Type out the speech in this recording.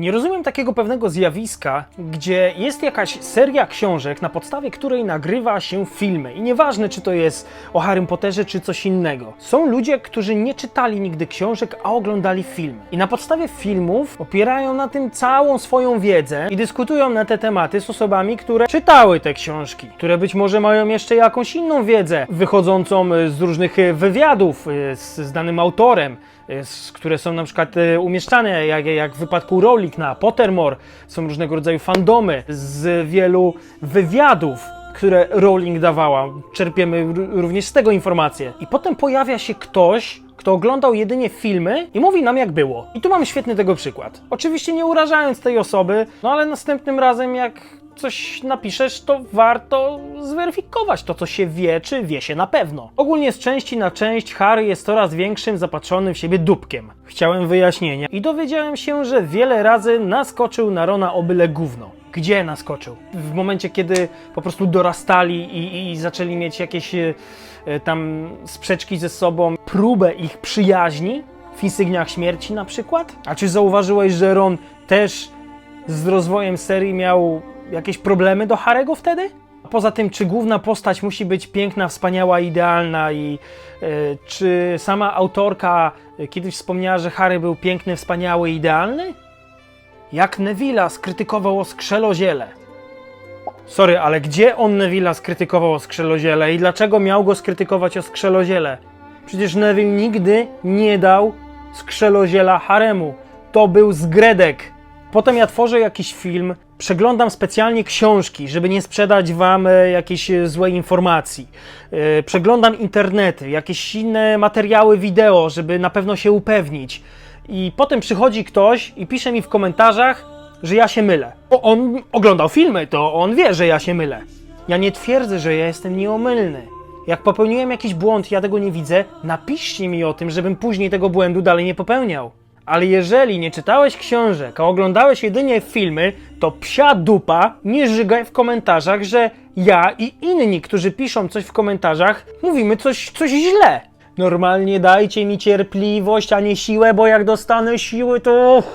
Nie rozumiem takiego pewnego zjawiska, gdzie jest jakaś seria książek, na podstawie której nagrywa się filmy. I nieważne, czy to jest o Harrym Potterze, czy coś innego. Są ludzie, którzy nie czytali nigdy książek, a oglądali filmy. I na podstawie filmów opierają na tym całą swoją wiedzę i dyskutują na te tematy z osobami, które czytały te książki, które być może mają jeszcze jakąś inną wiedzę, wychodzącą e, z różnych e, wywiadów e, z, danym autorem, które są na przykład umieszczane, jak, jak w wypadku Rowling na Pottermore, są różnego rodzaju fandomy z wielu wywiadów, które Rowling dawała. Czerpiemy również z tego informacje. I potem pojawia się ktoś, kto oglądał jedynie filmy i mówi nam jak było. I tu mam świetny tego przykład. Oczywiście nie urażając tej osoby, no ale następnym razem jak coś napiszesz, to warto zweryfikować to, co się wie, czy wie się na pewno. Ogólnie z części na część Harry jest coraz większym, zapatrzonym w siebie dupkiem. Chciałem wyjaśnienia i dowiedziałem się, że wiele razy naskoczył na Rona o byle gówno. Gdzie naskoczył? W momencie, kiedy po prostu dorastali i, i zaczęli mieć jakieś e, tam sprzeczki ze sobą, próbę ich przyjaźni, w insygniach śmierci na przykład? A czy zauważyłeś, że Ron też z rozwojem serii miał jakieś problemy do Harego wtedy? Poza tym, czy główna postać musi być piękna, wspaniała, idealna i e, czy sama autorka kiedyś wspomniała, że Harry był piękny, wspaniały, idealny? Jak Neville'a skrytykował o skrzeloziele. Sorry, ale gdzie on Neville'a skrytykował o skrzeloziele i dlaczego miał go skrytykować o skrzeloziele? Przecież Neville nigdy nie dał skrzeloziela Haremu. To był zgredek. Potem ja tworzę jakiś film, przeglądam specjalnie książki, żeby nie sprzedać wam e, jakiejś e, złej informacji. E, Przeglądam internety, jakieś inne materiały wideo, żeby na pewno się upewnić. I potem przychodzi ktoś i pisze mi w komentarzach, że ja się mylę. Bo on oglądał filmy, to on wie, że ja się mylę. Ja nie twierdzę, że ja jestem nieomylny. Jak popełniłem jakiś błąd, ja tego nie widzę, napiszcie mi o tym, żebym później tego błędu dalej nie popełniał. Ale jeżeli nie czytałeś książek, a oglądałeś jedynie filmy, to psia dupa nie żygaj w komentarzach, że ja i inni, którzy piszą coś w komentarzach, mówimy coś, coś źle. Normalnie dajcie mi cierpliwość, a nie siłę, bo jak dostanę siły, to